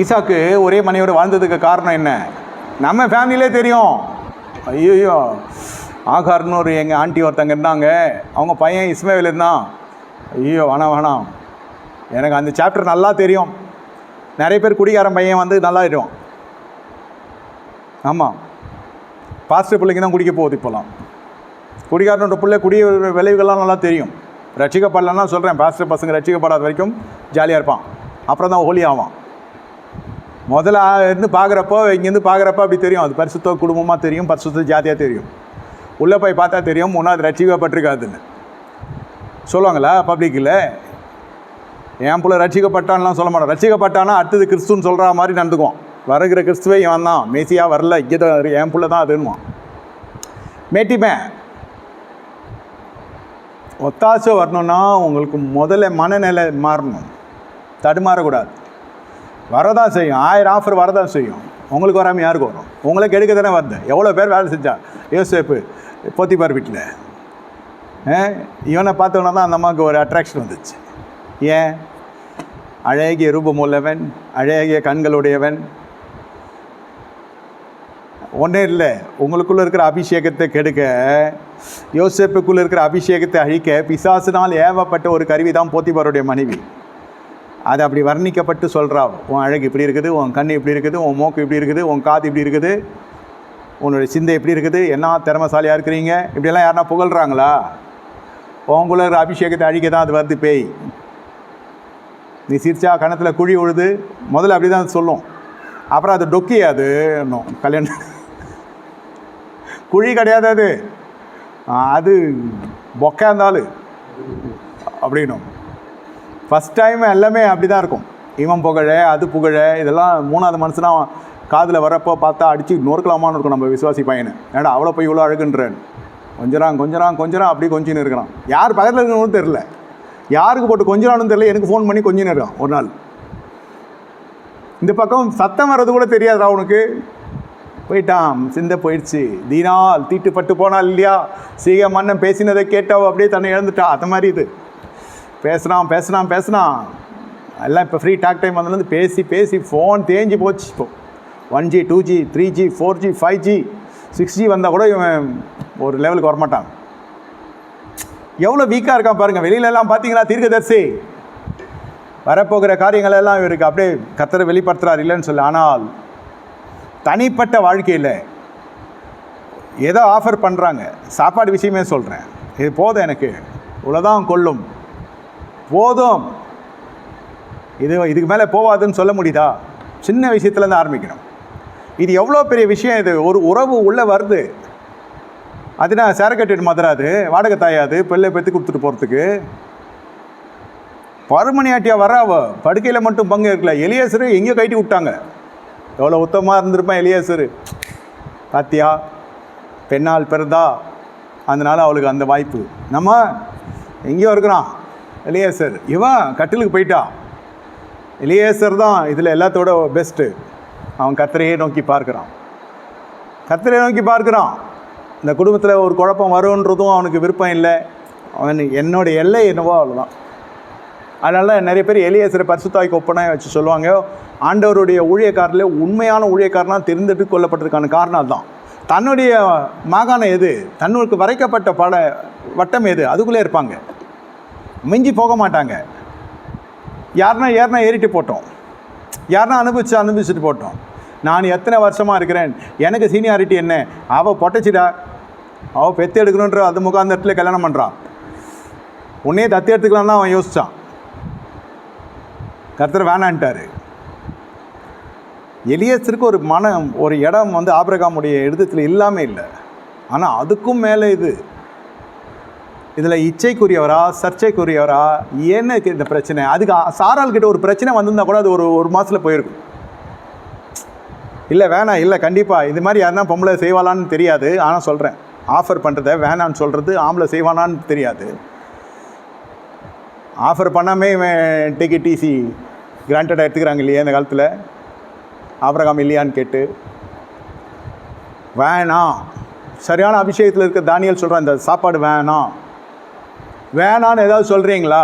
ஈசாக்கு ஒரே மனையோட வாழ்ந்ததுக்கு காரணம் என்ன? நம்ம ஃபேமிலியிலே தெரியும். ஐயோ ஆகார்னு ஒரு எங்கள் ஆண்டி ஒருத்தங்க இருந்தாங்க. அவங்க பையன் இஸ்மேவில் இருந்தான். ஐயோ வேணாம் வேணாம். எனக்கு அந்த சாப்டர் நல்லா தெரியும். நிறைய பேர் குடிகாரன் பையன் வந்து நல்லா ஆயிடுவான் ஆமாம் பாஸ்டர் பிள்ளைங்க தான் குடிக்க போகுது இப்போலாம். குடிகாரனோட பிள்ளை குடி விளைவுகள்லாம் நல்லா தெரியும். ரட்சிக்கப்படலன்னா சொல்கிறேன் பாஸ்டர் பசங்க ரட்சிக்கப்படாத வரைக்கும் ஜாலியாக இருப்பான். அப்புறம் தான் ஹோலி ஆவான் முதல்ல இருந்து பார்க்குறப்போ இங்கேருந்து பார்க்குறப்ப அப்படி தெரியும். அது பரிசுத்த குடும்பமாக தெரியும் பரிசுத்த ஜாதியாக தெரியும். உள்ளே போய் பார்த்தா தெரியும் ஒன்றாவது ரட்சிக்கப்பட்டிருக்காதுன்னு. சொல்லுவாங்களா பப்ளிக்கில் என் பிள்ளை ரட்சிக்கப்பட்டான்லாம் சொல்ல மாட்டோம் ரட்சிக்கப்பட்டானா அடுத்தது கிறிஸ்துன்னு சொல்கிற மாதிரி நடந்துக்குவோம் வருகிற கிறிஸ்துவை இவன் தான். மேசியாக வரல இங்கே தான் என் பிள்ளை தான் அதுன்னுவான். மேட்டிமே ஒத்தாசை வரணும்னா உங்களுக்கு முதல்ல மனநிலை மாறணும். தடுமாறக்கூடாது. வரதான் செய்யும். ஆயிரம் ஆஃபர் வரதான் செய்யும். உங்களுக்கு வராமல் யாருக்கு வரும்? உங்களை கெடுக்க தானே வருது எவ்வளோ பேர் வேலை செஞ்சா? யோசேப்பு போத்திப்பார் வீட்டில். இவனை பார்த்தோன்னா தான் அந்த அம்மாவுக்கு ஒரு அட்ராக்ஷன் வந்துச்சு. ஏன்? அழகிய ரூபம் உள்ளவன் அழகிய கண்களுடையவன். ஒன்றே இல்லை உங்களுக்குள்ளே இருக்கிற அபிஷேகத்தை கெடுக்க யோசேப்புக்குள்ளே இருக்கிற அபிஷேகத்தை அழிக்க பிசாசினால் ஏவப்பட்ட ஒரு கருவி தான் போத்திபாருடைய மனைவி. அது அப்படி வர்ணிக்கப்பட்டு சொல்கிறா உன் அழகு இப்படி இருக்குது உன் கண் இப்படி இருக்குது உன் மூக்கு இப்படி இருக்குது உன் காது இப்படி இருக்குது உன்னுடைய சிந்தை எப்படி இருக்குது என்ன திறமசாலியாக இருக்கிறீங்க? இப்படியெல்லாம் யாருனா புகழ்கிறாங்களா உங்களுக்குள்ள அபிஷேகத்தை அழிக்க தான் அது வருது பேய். நீ சிரிச்சா கணத்தில் குழி உழுது முதல்ல அப்படி தான் சொல்லும். அப்புறம் அது டொக்கி அது கல்யாணம் குழி கிடையாது அது. அது பொக்கா இருந்தாலும் அப்படின்னும். ஃபஸ்ட் டைம் எல்லாமே அப்படி தான் இருக்கும். இவன் புகழ அது புகழ இதெல்லாம் மூணாவது மனுஷனா காதில் வரப்போ பார்த்தா அடித்து நொறுக்கலாமான்னு இருக்கும் நம்ம விசுவாசி பையனை. ஏன்னா அவ்வளோ போய் இவ்வளோ அழகுன்றேன் கொஞ்சறான் கொஞ்சரான் கொஞ்சம் அப்படி கொஞ்சின்னு இருக்கிறான். யார் பக்கத்தில் இருக்கணும்னு தெரில யாருக்கு போட்டு கொஞ்சறான்னு தெரில எனக்கு ஃபோன் பண்ணி கொஞ்சின்னு இருக்கான் ஒரு நாள். இந்த பக்கம் சத்தம் வர்றது கூட தெரியாதா உனக்கு. போயிட்டான் சிந்த போயிடுச்சு. தீனால் தீட்டுப்பட்டு போனால் இல்லையா? சீக மன்னன் பேசினதை கேட்டோ அப்படியே தன்னை இழந்துட்டா. அந்த மாதிரி இது. பேசுனான் பேசுனான் பேசுனான் எல்லாம் இப்போ ஃப்ரீ டாக் டைம் வந்ததுலேருந்து பேசி பேசி ஃபோன் தேஞ்சு போச்சு இப்போ. One G two G three G four G five G six G வந்தால் கூட இவன் ஒரு லெவலுக்கு வரமாட்டான். எவ்வளோ வீக்காக இருக்கான் பாருங்கள் வெளியிலலாம் பார்த்தீங்களா? தீர்க்கதர்சி. வரப்போகிற காரியங்கள் எல்லாம் இவருக்கு அப்படியே கத்தரை வெளிப்படுத்துறார் இல்லைன்னு சொல்லி. ஆனால் தனிப்பட்ட வாழ்க்கையில் ஏதோ ஆஃபர் பண்ணுறாங்க சாப்பாடு விஷயமே சொல்கிறேன் இது போதும் எனக்கு. இவ்வளோதான் கொள்ளும். போதும். இது இதுக்கு மேலே போவாதுன்னு சொல்ல முடியுதா? சின்ன விஷயத்துலேருந்து ஆரம்பிக்கணும். இது எவ்வளோ பெரிய விஷயம் இது? ஒரு உறவு உள்ளே வருது. அதுனா சேரக்கட்டிட்டு மதுராது வாடகை தாயாது பிள்ளை பெற்று கொடுத்துட்டு போகிறதுக்கு பருமணியாட்டியா வர அவ? படுக்கையில் மட்டும் பங்கு இருக்கல. எலியேசரு எங்கேயோ கட்டி விட்டாங்க. எவ்வளோ உத்தமமாக இருந்திருப்பேன் எலியேசரு பாத்தியா? பெண்ணால் பிறந்தா. அதனால் அவளுக்கு அந்த வாய்ப்பு. நம்ம எங்கேயோ இருக்கிறான். எலியேசர். இவன் கட்டிலுக்கு போயிட்டா. எலியேசர் தான் இதில் எல்லாத்தோட பெஸ்ட்டு அவன் கத்திரையே நோக்கி பார்க்குறான். கத்திரையை நோக்கி பார்க்குறான். இந்த குடும்பத்தில் ஒரு குழப்பம் வருன்றதும் அவனுக்கு விருப்பம் இல்லை. அவன் என்னுடைய எல்லை என்னவோ அவ்வளோதான் அதனால நிறைய பேர் எலியேசரை பரிசுத்தாய்க்கு ஒப்பனாக வச்சு சொல்லுவாங்க. ஆண்டவருடைய ஊழியக்காரில் உண்மையான ஊழியக்காரனாக தெரிந்துட்டு கொல்லப்பட்டதுக்கான காரணம் அதுதான். தன்னுடைய மாகாணம் எது? தன்னுக்கு வரைக்கப்பட்ட பட வட்டம் எது? அதுக்குள்ளே இருப்பாங்க. மிஞ்சி போக மாட்டாங்க. யாருனா ஏறினா ஏறிட்டு போட்டோம். யாருனா அனுபவிச்சு அனுபவிச்சுட்டு போட்டோம். நான் எத்தனை வருஷமாக இருக்கிறேன்? எனக்கு சீனியாரிட்டி என்ன? அவள் பொட்டச்சிடா. அவள் பெத்து எடுக்கணுன்ற அது இடத்துல கல்யாணம் பண்ணுறான் உன்னையே தத்து எடுத்துக்கலாம் தான் அவன் யோசிச்சான். கர்த்தர் வேணான்ட்டாரு. எலியஸருக்கு ஒரு மனம் ஒரு இடம் வந்து ஆபிரகாமுடைய எழுதத்தில் இல்லாமல் இல்லை. ஆனால் அதுக்கும் மேலே இது. இதில் இச்சைக்குரியவரா சர்ச்சைக்குரியவரா என்ன இந்த பிரச்சனை? அதுக்கு சாரால் கிட்ட ஒரு பிரச்சனை வந்திருந்தா கூட அது ஒரு ஒரு மாதத்தில் போயிருக்கும். இல்லை வேணாம் இல்லை கண்டிப்பாக இது மாதிரி யாருன்னா பொம்பளை செய்வாளான்னு தெரியாது. ஆனால் சொல்கிறேன் ஆஃபர் பண்ணுறத வேணான்னு சொல்கிறது ஆம்பளை செய்வானான்னு தெரியாது. ஆஃபர் பண்ணாமே இவன் டிக்கெட் டிசி கிராண்டடாக எடுத்துக்கிறாங்க இல்லையா இந்த காலத்தில்? ஆபரகாம் இல்லையான்னு கேட்டு. வேணாம். சரியான அபிஷேகத்தில் இருக்க தானியல் சொல்கிறான் இந்த சாப்பாடு வேணாம். வேணான்னு ஏதாவது சொல்கிறீங்களா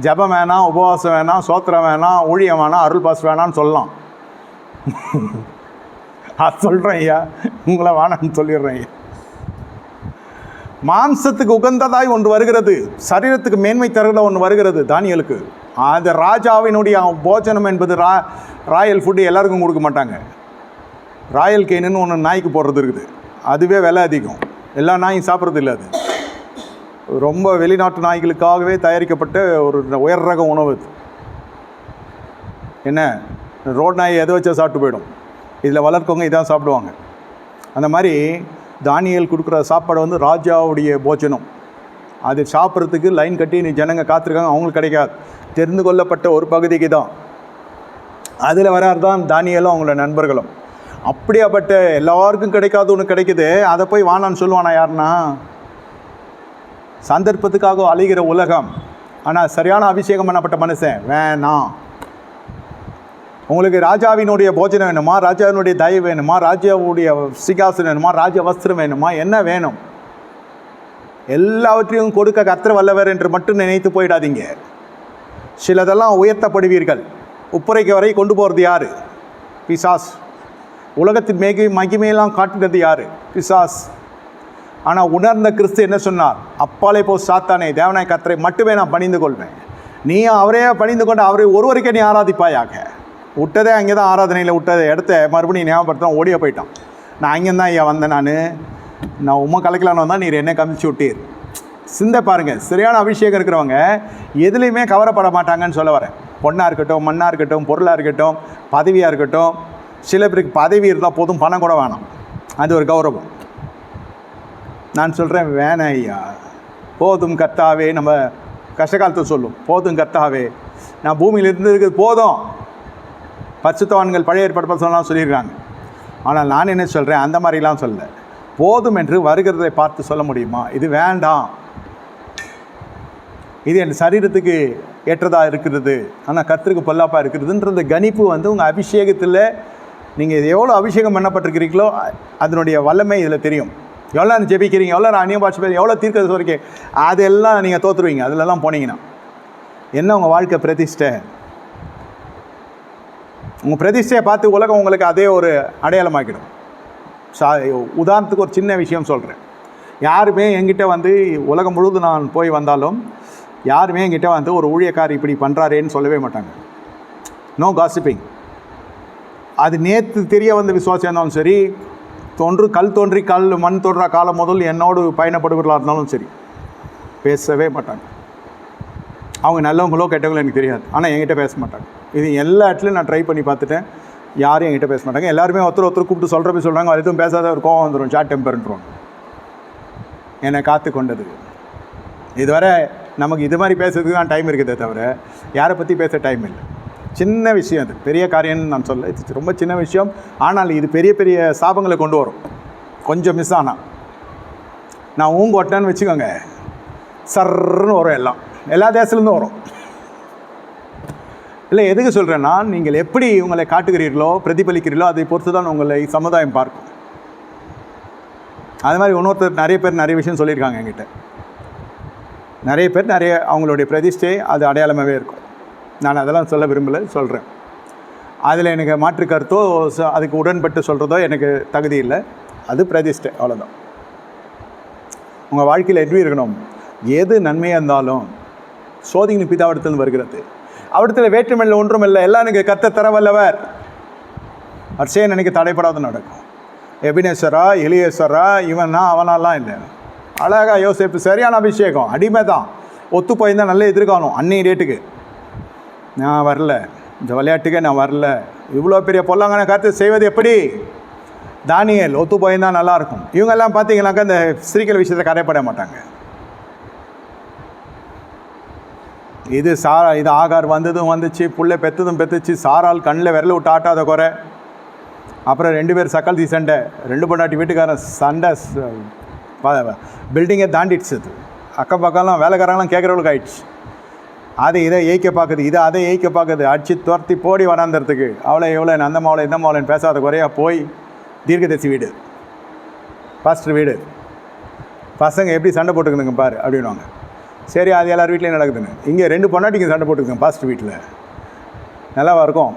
ஜெபம் வேணாம் உபவாசம் வேணாம் சோத்திரம் வேணாம் ஊழியம் வேணாம் அருள் பாஸ் வேணாம்னு சொல்லலாம். அது சொல்கிறேன் ஐயா. உங்களை வேணான்னு சொல்லிடுறேன் ஐயா. மாம்சத்துக்கு உகந்ததாய் ஒன்று வருகிறது. சரீரத்துக்கு மேன்மை தருகிற ஒன்று வருகிறது தானியலுக்கு. அந்த ராஜாவினுடைய போஜனம் என்பது ரா ராயல் ஃபுட்டு எல்லாருக்கும் கொடுக்க மாட்டாங்க. ராயல் கேனுன்னு ஒன்று நாய்க்கு போடுறது இருக்குது. அதுவே விலை அதிகம். எல்லா நாயும் சாப்பிட்றது இல்லை அது. ரொம்ப வெளிநாட்டு நாய்களுக்காகவே தயாரிக்கப்பட்ட ஒரு உயர் ரக உணவு என்ன? ரோட் நாய் எதை வச்சா சாப்பிட்டு போயிடும்? இதில் வளர்க்கவங்க இதான் சாப்பிடுவாங்க. அந்த மாதிரி தானியல் கொடுக்குற சாப்பாடு வந்து ராஜாவுடைய போஜனம். அது சாப்பிட்றதுக்கு லைன் கட்டி நீ ஜனங்க காத்திருக்காங்க அவங்களுக்கு கிடைக்காது. தெரிந்து கொள்ளப்பட்ட ஒரு பகுதிக்கு தான். அதில் வரார் தான் தானியலும் அவங்களோட நண்பர்களும். அப்படியாப்பட்ட எல்லாருக்கும் கிடைக்காத ஒன்று கிடைக்குது. அதை போய் வானான்னு சொல்லுவானா யாருன்னா? சந்தர்ப்பத்துக்காக அழிகிற உலகம். ஆனால் சரியான அபிஷேகம் பண்ணப்பட்ட மனுஷன் வேணாம். உங்களுக்கு ராஜாவினுடைய போஜனம் வேணுமா? ராஜாவினுடைய தயவு வேணுமா? ராஜாவுடைய சிகாசனம் வேணுமா? ராஜ வஸ்திரம் வேணுமா? என்ன வேணும்? எல்லாவற்றையும் கொடுக்க கத்திர வல்லவர் என்று மட்டும் நினைத்து போயிடாதீங்க. சிலதெல்லாம் உயர்த்தப்படுவீர்கள். உப்புரைக்கு வரை கொண்டு போகிறது யார்? பிசாஸ் உலகத்தின் மேகி மகிமையெல்லாம் காட்டுகிறது யார்? பிசாஸ் ஆனால் உணர்ந்த கிறிஸ்து என்ன சொன்னார்? அப்பாலே போ சாத்தானே தேவனாய் கத்தரை மட்டுமே நான் பணிந்து கொள்வேன். நீ அவரையே பணிந்து கொண்டு அவரை ஒருவருக்கே நீ ஆராதிப்பாயாக. விட்டதே அங்கே தான் ஆராதனையில் விட்டதை இடத்த மறுபடியும் ஞாபகப்படுத்த ஓடிய போயிட்டான். நான் அங்கே தான் ஐயா வந்தேன் நான். நான் உமா கலைக்கலான்னு வந்தால் நீர் என்ன கமிச்சு விட்டீர். சிந்தை பாருங்கள் சரியான அபிஷேகம் இருக்கிறவங்க எதுலேயுமே கவரப்பட மாட்டாங்கன்னு சொல்ல வரேன். பொண்ணாக இருக்கட்டும் மண்ணாக இருக்கட்டும் பொருளாக இருக்கட்டும் பதவியாக இருக்கட்டும் சில பேருக்கு பதவி இருந்தால் போதும் பணம் கூட வேணாம். அது ஒரு கௌரவம். நான் சொல்கிறேன் வேணாம் ஐயா. போதும் கர்த்தாவே. நம்ம கஷ்டகாலத்தை சொல்லும் போதும் கர்த்தாவே. நான் பூமியில் இருந்ததுக்கு போதும். பரிசுத்தவான்கள் பழைய ஏற்பாடு சொல்லலாம் சொல்லியிருக்காங்க. ஆனால் நான் என்ன சொல்கிறேன் அந்த மாதிரிலாம் சொல்ல போதும் என்று வருகிறதை பார்த்து சொல்ல முடியுமா? இது வேண்டாம். இது என் சரீரத்துக்கு ஏற்றதாக இருக்கிறது. ஆனால் கர்த்தருக்கு பொல்லாப்பாக இருக்கிறதுன்றது கணிப்பு வந்து உங்கள் அபிஷேகத்தில் நீங்கள் எவ்வளோ அபிஷேகம் பண்ணப்பட்டிருக்கிறீங்களோ அதனுடைய வல்லமை இதில் தெரியும். எவ்வளோ நேரம் ஜெபிக்கிறீங்க? எவ்வளோ நேரம் அந்நிய பாட்சி பேர் எவ்வளோ தீர்க்கிறது வரைக்கும்? அதெல்லாம் நீங்கள் தோற்றுருவீங்க அதிலெல்லாம் போனீங்கன்னா. என்ன உங்கள் வாழ்க்கை பிரதிஷ்டை? உங்கள் பிரதிஷ்டையை பார்த்து உலகம் உங்களுக்கு அதே ஒரு அடையாளமாக்கிடும். சா உதாரணத்துக்கு ஒரு சின்ன விஷயம் சொல்கிறேன் யாருமே என்கிட்ட வந்து உலகம் முழுவதும் நான் போய் வந்தாலும் யாருமே என்கிட்ட வந்து ஒரு ஊழியக்கார் இப்படி பண்ணுறாரேன்னு சொல்லவே மாட்டாங்க. நோ காசிப்பிங் அது நேற்று தெரிய வந்த விசுவாசம் இருந்தாலும் சரி தோன்று கல் தோன்றி கல் மண் தோன்றா காலம் முதல் என்னோடு பயணப்படுகிறதா இருந்தாலும் சரி பேசவே மாட்டாங்க. அவங்க நல்லவங்களோ கெட்டவங்களோ எனக்கு தெரியாது. ஆனால் என்கிட்ட பேச மாட்டாங்க. இது எல்லா இடத்துலையும் நான் ட்ரை பண்ணி பார்த்துட்டேன். யாரும் என்கிட்ட பேச மாட்டாங்க. எல்லாருமே ஒருத்தர் ஒருத்தர் கூப்பிட்டு சொல்கிறப்ப சொல்கிறாங்க அது எதுவும் பேசாத ஒரு கோவம் வந்துடும் ஷார்ட் டெம்பர்ன்றோம் என்னை காத்து கொண்டது. இதுவரை நமக்கு இது மாதிரி பேசுறதுக்கு தான் டைம் இருக்குதே தவிர யாரை பற்றி பேச டைம் இல்லை. சின்ன விஷயம் அது. பெரிய காரியம்னு நான் சொல்ல இது ரொம்ப சின்ன விஷயம். ஆனால் இது பெரிய பெரிய சாபங்களை கொண்டு வரும். கொஞ்சம் மிஸ் ஆனால் நான் ஊங்கோட்டேன்னு வச்சுக்கோங்க. சர்ன்னு வரும் எல்லாம். எல்லா தேசத்துலேருந்தும் வரும். இல்லை எதுக்கு சொல்கிறேன்னா நீங்கள் எப்படி உங்களை காட்டுகிறீர்களோ பிரதிபலிக்கிறீர்களோ அதை பொறுத்து தான் உங்களை சமுதாயம் பார்க்கும். அது மாதிரி இன்னொருத்தர் நிறைய பேர் நிறைய விஷயம் சொல்லியிருக்காங்க என்கிட்ட. நிறைய பேர் நிறைய அவங்களுடைய பிரதிஷ்டை அது அடையாளமாகவே இருக்கும். நான் அதெல்லாம் சொல்ல விரும்பலை சொல்கிறேன் அதில் எனக்கு மாற்று கருத்தோ அதுக்கு உடன்பட்டு சொல்கிறதோ எனக்கு தகுதி இல்லை. அது பிரதிஷ்டை அவ்வளோதான் உங்கள் வாழ்க்கையில் எப்படி இருக்கணும்? எது நன்மையாக இருந்தாலும் சோதிங்கின் பிதாவிடத்தில் வருகிறது. அவிடத்தில் வேற்றுமையில் ஒன்றும் இல்லை எல்லாம் எனக்கு கத்த தர வல்லவர் அர்ச்சையன் எனக்கு தடைப்படாத நடக்கும். எபினேஸ்வரா எலியேஸ்வரா இவனா அவனாலாம் இல்லை. அழகா யோசிப்பு சரியான அபிஷேகம் அடிமை தான் ஒத்து போயிருந்தால் நல்ல எதிர்காலம் அன்னைய டேட்டுக்கு. நான் வரல. இந்த விளையாட்டுக்கே நான் வரல. இவ்வளோ பெரிய பொல்லாங்கன கருத்து செய்வது எப்படி? தானியல் ஒத்து போயிருந்தால் நல்லாயிருக்கும். இவங்கெல்லாம் பார்த்தீங்கன்னாக்கா இந்த சிரிக்கல் விஷயத்தை கரைப்பட மாட்டாங்க. இது சாரா இது ஆகார் வந்ததும் வந்துச்சு புள்ள பெத்ததும் பெத்துச்சு சாரால் கண்ணில் விரல விட்டு ஆட்டாத குறை. அப்புறம் ரெண்டு பேர் சக்கல் தீ சண்டை ரெண்டு பொண்டாட்டி வீட்டுக்காரன் சண்டை பில்டிங்கை தாண்டிடுச்சு அது அக்கம் பக்கம்லாம் வேலைக்காரங்களாம் கேட்குறவளுக்கு ஆயிடுச்சு. அது இதை ஏய்க்க பார்க்குது இதை அதை ஏய்க்க பார்க்குது. அடிச்சு துரத்தி போடி வராந்தறதுக்கு. அவளை எவ்வளோ அந்த மாவளை இந்த மாவளைன்னு பேசாத குறையாக போய் தீர்க்கதரிசி வீடு. பாஸ்டர் வீடு. பசங்க எப்படி சண்டை போட்டுக்குதுங்க பாரு அப்படின்வாங்க சரி அது எல்லார் வீட்லேயும் நடக்குதுன்னு. இங்கே ரெண்டு பொண்டாட்டிங்க சண்டை போட்டுருக்கேன் பாஸ்ட் வீட்டில் நல்லாவா இருக்கும்?